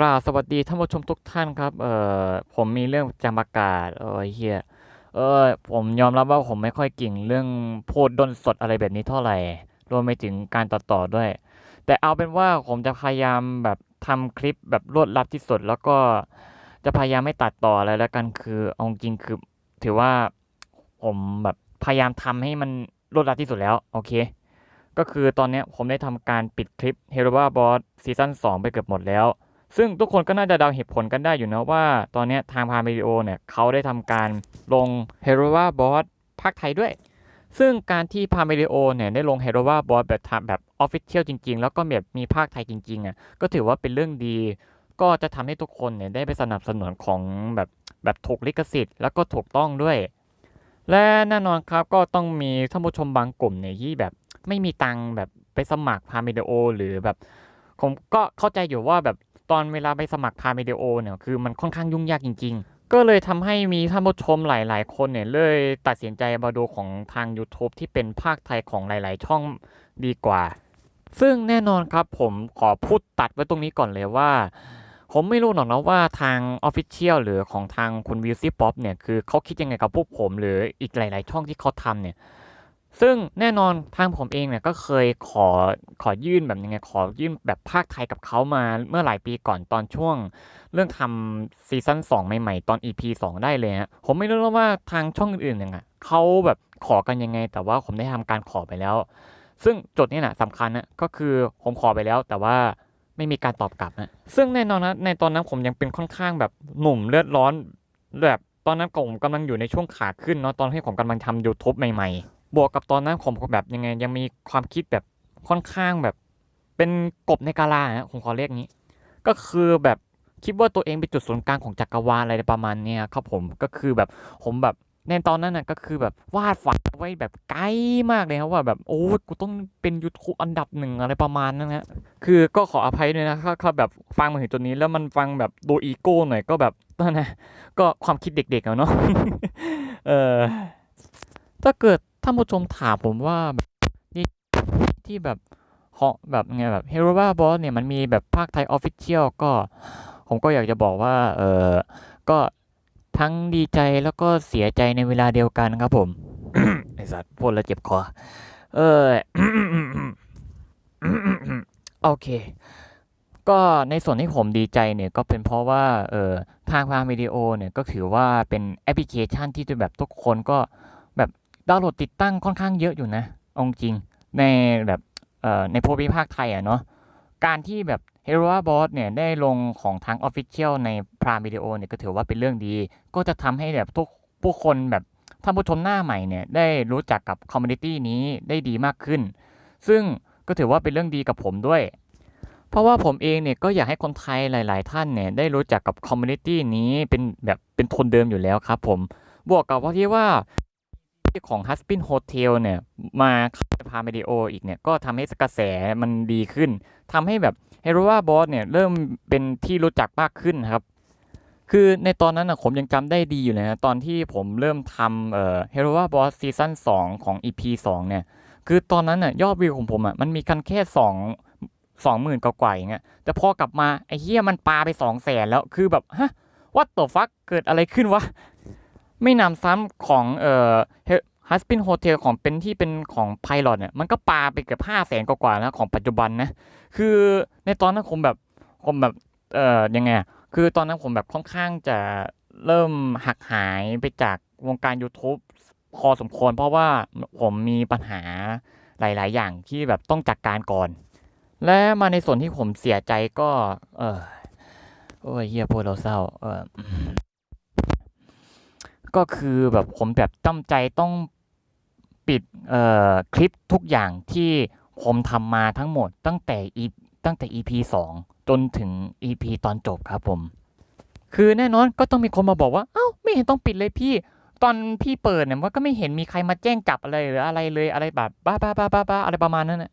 กราบสวัสดีท่านผู้ชมทุกท่านครับ เอ่อ ผมมีเรื่องจะประกาศเออเฮียเออ ผมยอมรับว่าผมไม่ค่อยเก่งเรื่องพูดด้นสดอะไรแบบนี้เท่าไหร่ รวมไปถึงการตัดต่อด้วย แต่เอาเป็นว่าผมจะพยายามแบบทำคลิปแบบรวดรัดที่สุด แล้วก็จะพยายามไม่ตัดต่ออะไรแล้วกัน คือเอาจริงคือ ถือว่าผมแบบพยายามทำให้มันรวดรัดที่สุดแล้ว โอเค ก็คือตอนนี้ผมได้ทำการปิดคลิป h e r o b a Boss ซีซั่น2ไปเกือบหมดแล้ว ซึ่งทุกคนก็น่าจะเดาเหตุผลกันได้อยู่นะว่า ตอนนี้ทางพาวิดีโอเนี่ยเขาได้ทำการลง h e r o b a Boss ภาคไทยด้วย ซึ่งการที่พาวิดีโอเนี่ยได้ลง h e r o b a Boss แบบแบบ Official จริง ๆ แล้วก็แบบมีภาคไทยจริงๆอะก็ถือว่าเป็นเรื่องดี ก็จะทำให้ทุกคนเนี่ยได้ไปสนับสนุนของแบบแบบถูกลิขสิทธิ์แล้วก็ถูกต้องด้วย และแน่นอนครับก็ต้องมีท่านผู้ชมบางกลุ่มเนี่ยที่แบบไม่มีตังค์แบบไปสมัครพาวิดีโอหรือแบบผมก็เข้าใจอยู่ว่าแบบ ตอนเวลาไปสมัครพาวิดีโอเนี่ยคือมันค่อนข้างยุ่งยากจริง ๆ ก็เลยทำให้มีท่านผู้ชมหลาย ๆ คนเนี่ยเลยตัดสินใจมาดูของทาง YouTube ที่เป็นภาคไทยของหลาย ๆ ช่องดีกว่า ซึ่งแน่นอนครับผมขอพูดตัดไว้ตรงนี้ก่อนเลยว่า ผมไม่รู้หรอกนะว่าทาง Official หรือของทางคุณวิลซี่ป๊อปเนี่ยคือเขาคิดยังไงกับพวกผม หรืออีกหลาย ๆ ช่องที่เขาทำเนี่ย ซึ่งแน่นอนทางผมเองเนี่ยก็เคยขอขอยื่นแบบยังไงขอยื่นแบบภาคไทยกับเขามาเมื่อหลายปีก่อนตอนช่วง เรื่องทำซีซั่น2 ใหม่ๆ ตอน EP 2 ได้เลยฮะผมไม่รู้ว่าทางช่องอื่นๆเนี่ยเขาแบบขอกันยังไง แต่ว่าผมได้ทำการขอไปแล้ว ซึ่งจุดนี้นะสำคัญนะก็คือผมขอไปแล้วแต่ว่าไม่มีการตอบกลับนะซึ่งแน่นอนนะในตอนนั้นผมยังเป็นค่อนข้างแบบหนุ่มเลือดร้อนแบบตอนนั้นผมกำลังอยู่ในช่วงขาขึ้นเนาะตอนที่ผมกำลังทำ YouTube ใหม่ๆ บวกกับตอนนั้นผมแบบยังไง ยังมีความคิดแบบค่อนข้างแบบ เป็นกบในกาลาฮะผมขอเรียกงี้ ก็คือแบบคิดว่าตัวเองเป็นจุดศูนย์กลางของจักรวาลอะไรประมาณเนี้ยครับผมก็คือแบบผมแบบในตอนนั้นน่ะก็คือแบบวาดฝันไว้แบบไกลมากเลยครับว่าแบบโอ้กูต้องเป็นยูทูบอันดับหนึ่งอะไรประมาณนั้นฮะคือก็ขออภัยด้วยนะถ้าถ้าแบบฟังมาถึงตัวนี้แล้วมันฟังแบบดูอีโก้หน่อยก็แบบนั่นนะก็ความคิดเด็กๆอะเนาะเออถ้าเกิด ท่านผู้ชมถามผมว่าแบบนี่ที่แบบเหาะแบบไงแบบ h e r o b a Boss เนี่ยมันมีแบบภาคไทยออฟฟิเชียลก็ผมก็อยากจะบอกว่าเออก็ทั้งดีใจแล้วก็เสียใจในเวลาเดียวกันครับผมไอสัตว์พูดแล้วเจ็บคอ เออโอเค ก็ในส่วนที่ผมดีใจเนี่ยก็เป็นเพราะว่าเออทางพามวิดีโอเนี่ยก็ถือว่าเป็นแอปพลิเคชันที่จะแบบทุกคนก็แบบ ดาวน์โหลดติดตั้งค่อนข้างเยอะอยู่นะอาจริงในแบบในภูมิภาคไทยอะเนาะการที่แบบ h e r o a Boss เนี่ยได้ลงของทาง Official ใน Prime Video เนี่ยก็ถือว่าเป็นเรื่องดี ก็จะทำให้แบบทุกผู้คนแบบท่านผู้ชมหน้าใหม่เนี่ยได้รู้จักกับคอมมูนิตี้นี้ได้ดีมากขึ้น ซึ่งก็ถือว่าเป็นเรื่องดีกับผมด้วย เพราะว่าผมเองเนี่ยก็อยากให้คนไทยหลาย ๆ ท่านเนี่ยได้รู้จักกับคอมมูนิตี้นี้เป็นแบบเป็นทนเดิมอยู่แล้วครับผม บวกกับว่าที่ว่า ของ h u s b a n Hotel เนี่ยมาพาวิดีโออีกเนี่ยก็ทำให้กระแสมันดีขึ้นทำให้แบบ h e r o a Boss เนี่ยเริ่มเป็นที่รู้จักมากขึ้นครับ คือในตอนนั้นนะผมยังจำได้ดีอยู่เลยนะตอนที่ผมเริ่มทำเอ่อ h e r o a Boss ซีซั่น2ของ EP 2เนี่ยคือตอนนั้นน่ะยอดวิวของผมอะมันมีกันแค่สองสองหมื่นกว่าอย่างเงี้ยแต่พอกลับมาไอ้เฮียมันปาไปสองแสนแล้วคือแบบฮะวัดต t ต e ฟักเกิดอะไรขึ้นวะ ไม่นำซ้ำของเอ่อฮัสปินโฮเทลของเป็นที่เป็นของไพลอตเนี่ยมันก็ปาไปเกือบห้าแสนกว่าๆแล้วของปัจจุบันนะ คือในตอนนั้นผมแบบผมแบบเอ่อยังไงคือตอนนั้นผมแบบค่อนข้างจะเริ่มหักหายไปจากวงการ YouTube พอสมควร เพราะว่าผมมีปัญหาหลาย ๆ อย่างที่แบบต้องจัดกการก่อน และมาในส่วนที่ผมเสียใจก็ เออโอ้ยเฮียพูดเราเศร้าเออ ก็คือแบบผมแบบตั้งใจต้องปิดเอ่อคลิปทุกอย่างที่ผมทำมาทั้งหมดตั้งแต่ EP ตั้งแต่ EP 2 จนถึง EP ตอนจบครับผม คือแน่นอนก็ต้องมีคนมาบอกว่า เอ้า ไม่เห็นต้องปิดเลยพี่ ตอนพี่เปิดเนี่ยว่าก็ไม่เห็นมีใครมาแจ้งจับอะไรหรืออะไรเลยอะไรแบบบ้าบ้าบ้าบ้าบ้าอะไรประมาณนั้นนะ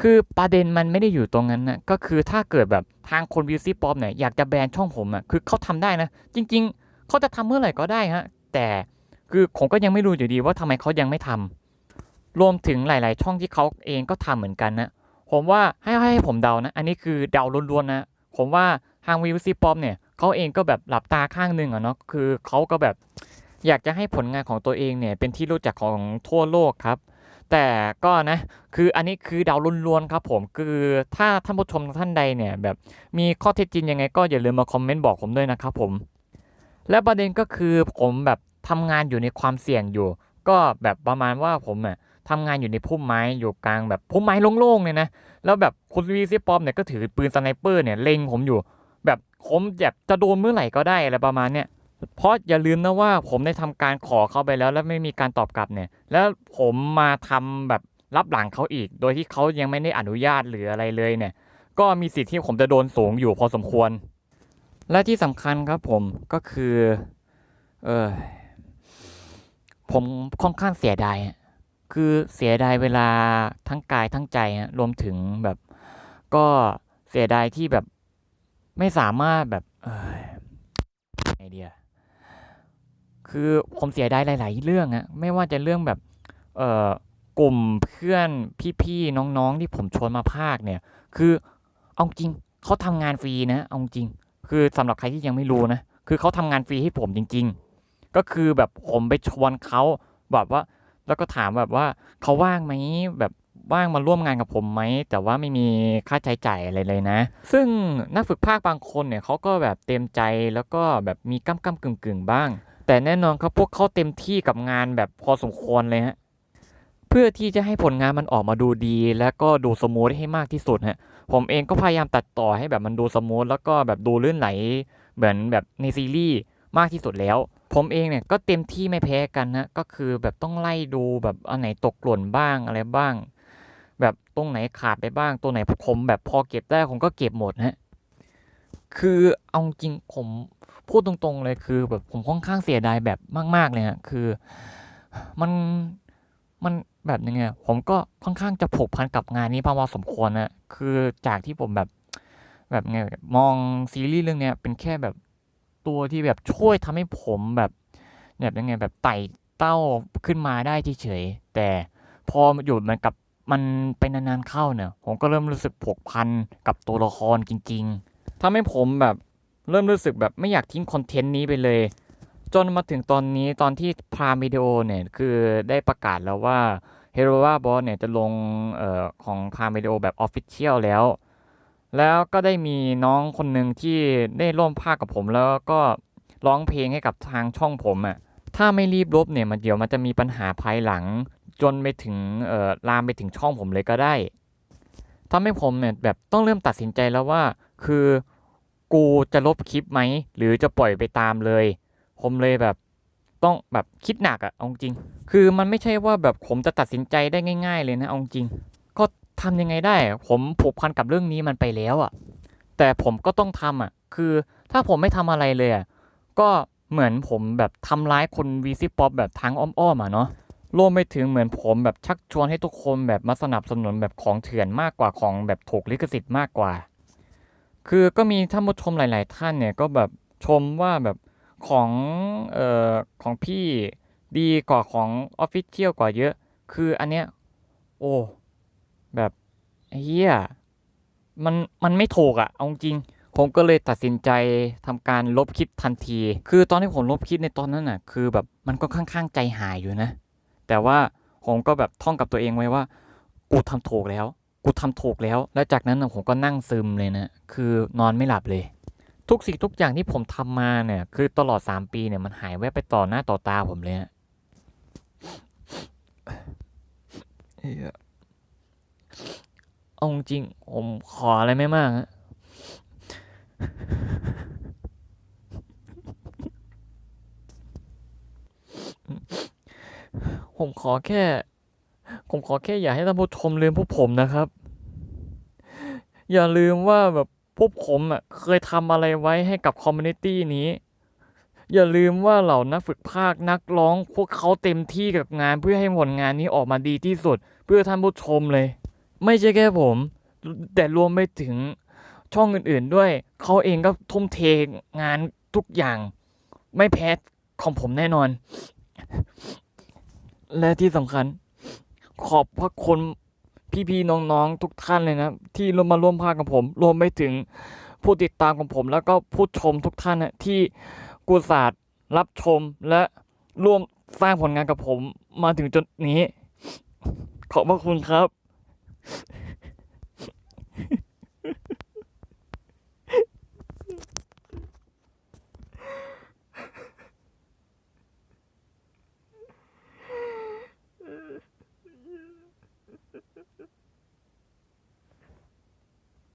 คือประเด็นมันไม่ได้อยู่ตรงนั้นนะก็คือถ้าเกิดแบบทางคนวิวซี่ป๊อปเนี่ยอยากจะแบนช่องผมอะคือเขาทำได้นะ จริง ๆ เขาจะทำเมื่อไหร่ก็ได้ฮะแต่คือผมก็ยังไม่รู้อยู่ดีว่าทำไมเขายังไม่ทำรวมถึงหลาย ๆ ช่องที่เขาเองก็ทำเหมือนกันนะผมว่าให้ให้ผมเดานะ อันนี้คือเดาล้วนๆนะผมว่าทางวิวซีปอปเนี่ยเขาเองก็แบบหลับตาข้างหนึ่งอะเนาะคือเขาก็แบบอยากจะให้ผลงานของตัวเองเนี่ยเป็นที่รู้จักของทั่วโลกครับ แต่ก็นะคืออันนี้คือเดาล้วนๆครับผมคือถ้าท่านผู้ชมท่านใดเนี่ยแบบมีข้อเท็จจริงยังไงก็อย่าลืมมาคอมเมนต์บอกผมด้วยนะครับผม และประเด็นก็คือผมแบบทำงานอยู่ในความเสี่ยงอยู่ ก็แบบประมาณว่าผมอะทำงานอยู่ในพุ่มไม้อยู่กลางแบบพุ่มไม้โล่งๆเนี่ยนะ แล้วแบบคุณวีซีปอมเนี่ยก็ถือปืนสไนเปอร์เนี่ยเล็งผมอยู่ แบบผมแบบจะโดนเมื่อไหร่ก็ได้อะไรประมาณเนี้ยเพราะอย่าลืมนะว่าผมได้ทำการขอเขาไปแล้ว แล้วไม่มีการตอบกลับเนี่ย แล้วผมมาทำแบบรับหลังเขาอีก โดยที่เขายังไม่ได้อนุญาตหรืออะไรเลยเนี่ย ก็มีสิทธิ์ที่ผมจะโดนสูงอยู่พอสมควร และที่สำคัญครับผมก็คือเออผมค่อนข้างเสียดายคือเสียดายเวลาทั้งกายทั้งใจอะรวมถึงแบบก็เสียดายที่แบบไม่สามารถแบบไอเดีย คือผมเสียดายหลาย ๆ เรื่องอะไม่ว่าจะเรื่องแบบเอ่อกลุ่มเพื่อนพี่ๆน้องๆที่ผมชวนมาภาคเนี่ย คือเอาจริงเขาทำงานฟรีนะเอาจริง คือสำหรับใครที่ยังไม่รู้นะ คือเขาทำงานฟรีให้ผมจริง ๆ ก็คือแบบผมไปชวนเขาแบบว่า แล้วก็ถามแบบว่าเขาว่างไหมแบบว่างมาร่วมงานกับผมไหม แต่ว่าไม่มีค่าใช้จ่ายอะไรเลยนะ ซึ่งนักฝึกภาคบางคนเนี่ยเขาก็แบบเต็มใจแล้วก็แบบมีก้ำก้ำกึ่งกึ่งๆบ้าง แต่แน่นอนครับพวกเขาเต็มที่กับงานแบบพอสมควรเลยฮะ เพื่อที่จะให้ผลงานมันออกมาดูดี แล้วก็ดูสมูทให้มากที่สุดฮะผมเองก็พยายามตัดต่อให้แบบมันดูสมูทแล้วก็แบบดูลื่นไหลเหมือนแบบในซีรีส์มากที่สุดแล้ว ผมเองเนี่ยก็เต็มที่ไม่แพ้กันนะก็คือแบบต้องไล่ดูแบบอันไหนตกหล่นบ้างอะไรบ้าง แบบตรงไหนขาดไปบ้าง ตัวไหนผมแบบพอเก็บได้ผมก็เก็บหมดฮะคือเอาจริงผมพูดตรงๆเลยคือ แบบผมค่อนข้างเสียดายแบบมาก ๆเลยฮะคือมันมัน แบบยังไงผมก็ค่อนข้างจะผูกพันกับงานนี้พอสมควรนะคือจากที่ผมแบบแบบไงมองซีรีส์เรื่องเนี้ยเป็นแค่แบบตัวที่แบบช่วยทำให้ผมแบบแบบยังไงแบบไต่เต้าขึ้นมาได้เฉยๆแต่พอมาอยู่มันกับมันไปนานๆเข้าเนี่ย ผมก็เริ่มรู้สึกผูกพันกับตัวละครจริง ๆทำให้ผมแบบเริ่มรู้สึกแบบไม่อยากทิ้งคอนเทนต์นี้ไปเลย จนมาถึงตอนนี้ตอนที่พรามวิดีโอเนี่ยคือได้ประกาศแล้วว่า h e r o a b o s เนี่ยจะลงออของพรามวิดีโอแบบออฟฟิเชียลแล้ว แล้วก็ได้มีน้องคนหนึ่งที่ได้ร่วมภาคกับผมแล้วก็ร้องเพลงให้กับทางช่องผมอะ่ะถ้าไม่รีบลบเนี่ยมันเดี๋ยวมันจะมีปัญหาภายหลัง จนไปถึงเอ่อลามไปถึงช่องผมเลยก็ได้ทำให้ผมเนี่ยแบบต้องเริ่มตัดสินใจแล้วว่า คือกูจะลบคลิปไหม หรือจะปล่อยไปตามเลย ผมเลยแบบต้องแบบคิดหนักอะเอาจริง คือมันไม่ใช่ว่าแบบผมจะตัดสินใจได้ง่าย ๆ เลยนะเอาจริง ก็ทำยังไงได้ ผมผูกพันกับเรื่องนี้มันไปแล้วอะแต่ผมก็ต้องทำอะคือถ้าผมไม่ทำอะไรเลยอะก็เหมือนผมแบบทำร้ายคนวีซีป๊อปแบบทางอ้อมๆอะเนาะรวมไปถึงเหมือนผมแบบชักชวนให้ทุกคนแบบมาสนับสนุนแบบของเถื่อนมากกว่าของแบบถูกลิขสิทธิ์มากกว่า คือก็มีท่านผู้ชมหลาย ๆ ท่านเนี่ยก็แบบชมว่าแบบ ของเอ่อของพี่ดีกว่าของออฟฟิเชียลกว่าเยอะ คืออันเนี้ยโอ้แบบเฮียมันมันไม่ถูกอะเอาจริง ผมก็เลยตัดสินใจทำการลบคลิปทันที คือตอนที่ผมลบคลิปในตอนนั้นน่ะ คือแบบมันก็ค่อนข้างใจหายอยู่นะ แต่ว่าผมก็แบบท่องกับตัวเองไว้ว่า กูทำถูกแล้ว กูทำถูกแล้ว แล้วจากนั้นผมก็นั่งซึมเลยนะ คือนอนไม่หลับเลย ทุกสิ่งทุกอย่างที่ผมทำมาเนี่ย คือตลอด3ปีเนี่ยมันหายแวบไปต่อหน้าต่อตาผมเลยฮะเหี้ยเอาจริงๆผมขออะไรไม่มากฮะผมขอแค่ ผมขอแค่อย่าให้ท่านผู้ชมลืมพวกผมนะครับ อย่าลืมว่าแบบ พวกผมอะเคยทำอะไรไว้ให้กับคอมมูนิตี้นี้ อย่าลืมว่าเหล่านักฝึกภาคนักร้องพวกเขาเต็มที่กับงานเพื่อให้ผลงานนี้ออกมาดีที่สุด เพื่อท่านผู้ชมเลย ไม่ใช่แค่ผม แต่รวมไปถึงช่องอื่นๆด้วย เขาเองก็ทุ่มเทงานทุกอย่าง ไม่แพ้ของผมแน่นอน และที่สำคัญ ขอบพระคุณ พี่ๆน้องๆทุกท่านเลยนะที่ร่วมมาร่วมภาคกับผม รวมไปถึงผู้ติดตามของผม แล้วก็ผู้ชมทุกท่านนะที่กูศาสตร์รับชมและร่วมสร้างผลงานกับผมมาถึงจุดนี้ ขอบพระคุณครับ